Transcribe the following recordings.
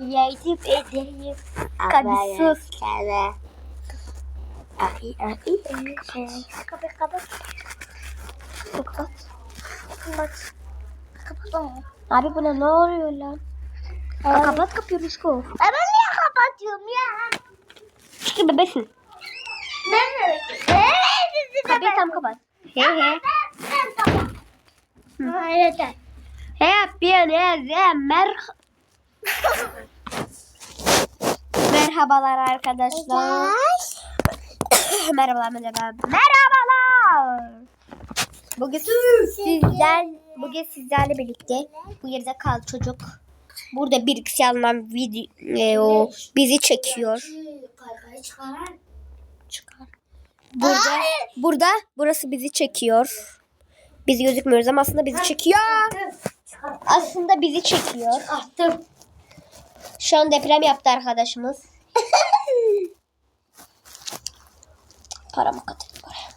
Yedim edeyim. Hadi sus. Ay ay ay. Kapat kapat. Kapat. Kapat. Kapat. Abi buna ne oluyor lan? Aa, kapat kapıyı Ruşko. Ben niye kapatıyorum ya? Çünkü bebesin. Ben Evet. Kapıyı tam kapat. He he. Hayır. Hepinize mer Merhabalar arkadaşlar. merhabalar merhaba. Merhabalar. Bugün sizler bugün sizlerle birlikte bu yerde kal çocuk. Burada bir kişi alınan video bizi çekiyor. Çıkar. Burada burada burası bizi çekiyor. Biz gözükmüyoruz ama aslında bizi çekiyor. Aslında bizi çekiyor. Çıkarttım. Şu an deprem yaptı arkadaşımız. Paramı katayım buraya.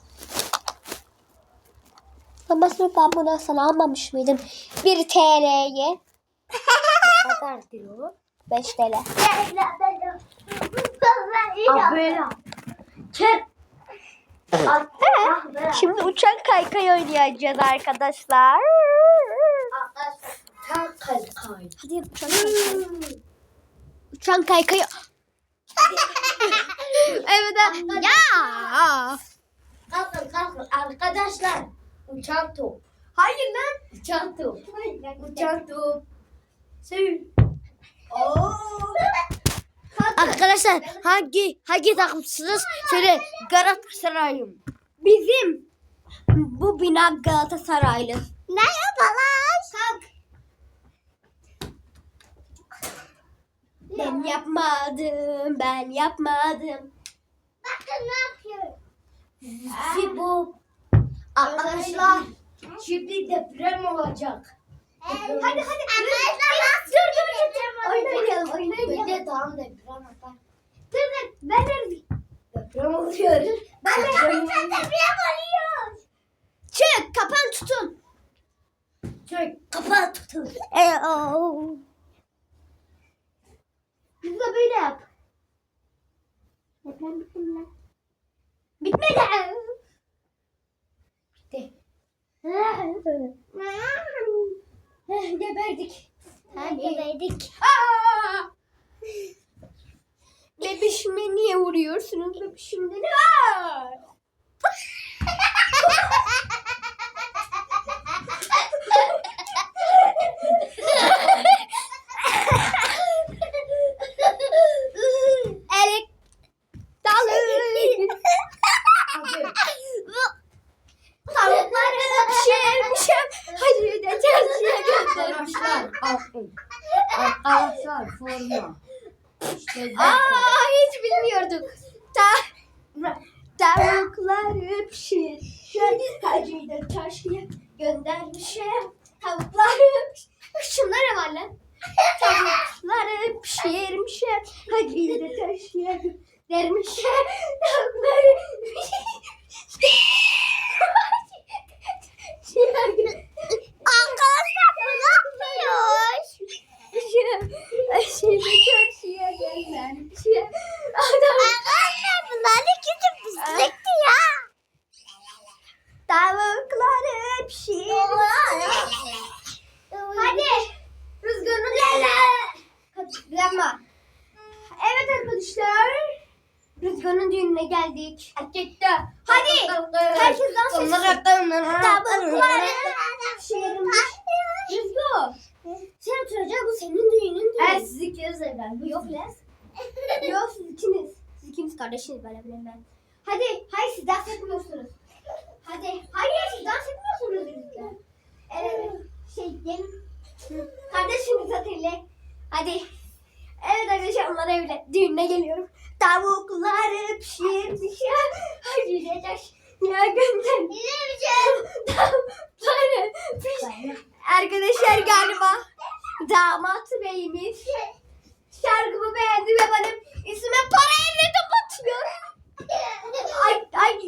Ama sonra ben bunu sana almamış mıydım? 1 TL'ye kadar diyor? 5 TL. Abi. Çek. Şimdi uçan kaykay oynayacağız arkadaşlar. Hadi uçan kaykay. Uçan kaykay. evet. Ya. Kalkın kalkın arkadaşlar. Uçan top. Hayır lan. Uçan top. Uçan top. Sür. Oo. Arkadaşlar hangi hangi takımsınız? Söyle Galatasaray'ım. Bizim bu bina Galatasaraylı. Merhabalar. Ben yapmadım, ben yapmadım. Bakın ne yapıyor? Si bu. Arkadaşlar şimdi deprem olacak. Hadi hadi. Arkadaşlar dur dur dur. Oynayalım, oynayalım. de tamam deprem yapar. Dur dur, ben de Deprem oluyor. Ben de Deprem oluyor. Çık, kapan tutun. Çök kapat tutun. E, de böyle yap. Deprem bitti mi lan? Bitmedi. Bitti. Geberdik. Geberdik. Aa! Bebişime niye vuruyorsunuz? Bebişimde ne Pişirmişim. Hadi de çarşıya. Arkadaşlar kalkın. Arkadaşlar forma. İşte Aa hiç bilmiyorduk. Ta tavukları pişirmişim. Hacı de çarşıya göndermişim. Tavukları Şunlar ne var lan? Tavukları pişirmişim. Hacı de çarşıya göndermişim. Tavukları Arkadaşlar bu ne yapıyor? Şimdi çarşıya göndermişim. Adam Arkadaşlar bunlar ne küçük pislikti ya. Tavukları pişirmişim. Hadi. Rüzgarını dinle. Katılama. Evet arkadaşlar. Rüzgarın düğününe geldik. Erkekte. Hadi. Herkes dans etsin. Tavukları pişirmiş. Rüzgar. Sen oturacaksın bu senin düğünün düğünü. Evet siz ikiniz evlen. Bu yok lan. yok siz ikiniz. Siz ikiniz kardeşiniz böyle ben. Hadi. Hayır siz dans etmiyorsunuz. Hadi. Hayır siz dans etmiyorsunuz birlikte. Evet. Şey gelin. Hı. Kardeşiniz hatırla. Hadi. Evet arkadaşlar onlar Düğününe geliyorum. Tavukları pişirmiş ya. Hadi de taş. Ya gönder. Tavukları piş. Arkadaşlar galiba damat beyimiz şarkımı beğendi ve benim üstüme para elle kapatıyor. Ay ay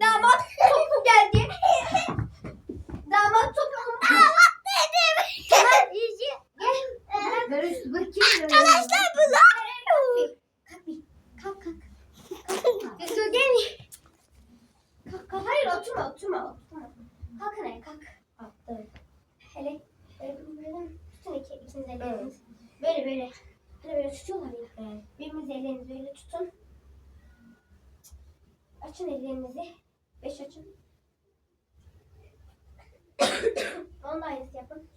damat topu geldi. Damat topu. Damat dedim. Tamam iyice. Gel. Ver üstüme ki. Arkadaşlar bu ne yapıyor? Kalk bir. Kalk kalk. Kalk. Göktuğ gel. Kalk kalk. Hayır oturma oturma oturma. Kalk hele kalk. Attım. Hele. Böyle böyle. Tutun iki, ikiniz elleriniz. Böyle böyle. Hani böyle tutuyorlar ya. Evet. Biriniz ellerinizi böyle tutun. Açın ellerinizi. Beş açın. Onu da aynısı yapın.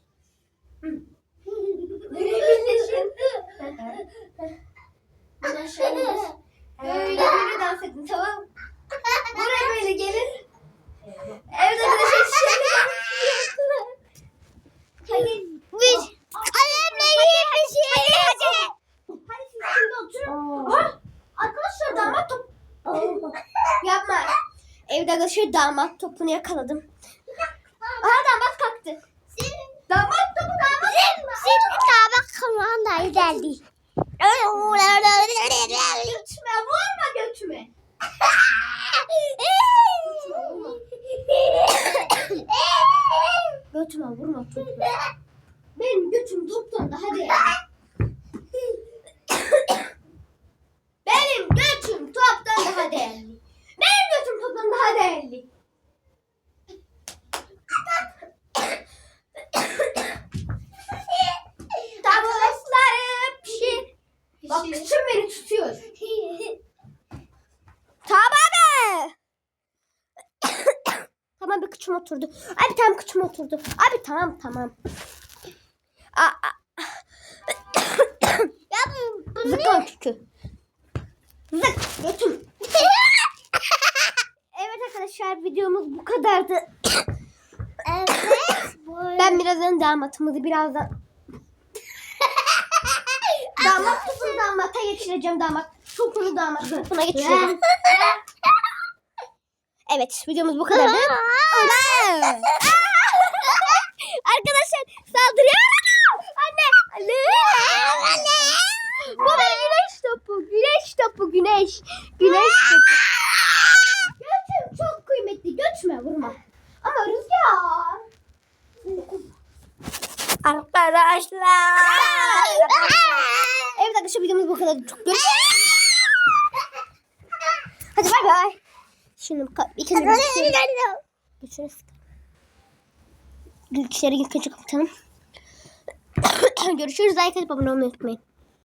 Bunu aşağı. Böyle böyle dans edin tamam mı? Buraya böyle gelin. Evet arkadaşlar şöyle yapıyorlar. Hadi. Biz kalemle bir şey Hadi. Hadi siz şimdi oturun. Aa. Aha, Arkadaşlar damat top. Yapma. Evde arkadaşlar damat topunu yakaladım. Aha damat kalktı. Damat topu damat. Şimdi tabak kumanda geldi. Götüme vurma götüme. Götüme vurma topu. Benim götüm toptan daha değerli. Benim götüm toptan daha değerli. Benim götüm toptan daha değerli. Tavuklarım pişir. Bak küçüm beni tutuyor. Tamam abi. tamam bir kıçım oturdu. Abi tamam kıçım oturdu. Abi tamam tamam. Aa, aa. Ya bu, bu Zık lan kükü. Zık. Evet arkadaşlar videomuz bu kadardı. Evet. Bu Ben birazdan damatımızı birazdan damat kızını damata geçireceğim damat. Topunu damat topuna geçireceğim. Evet videomuz bu kadardı. Arkadaşlar saldırıyor. Anne. Anne. Anne. Bu benim güneş topu. Güneş topu güneş. Güneş topu. Götüm çok kıymetli. Götüme vurma. Ama rüzgar. Arkadaşlar. Evet arkadaşlar videomuz bu kadar. Çok görüşürüz. Hadi bay bay. Şimdi ikinci Görüşürüz. Gülçleri ilk önce kapatalım. Görüşürüz. Like atıp abone olmayı unutmayın.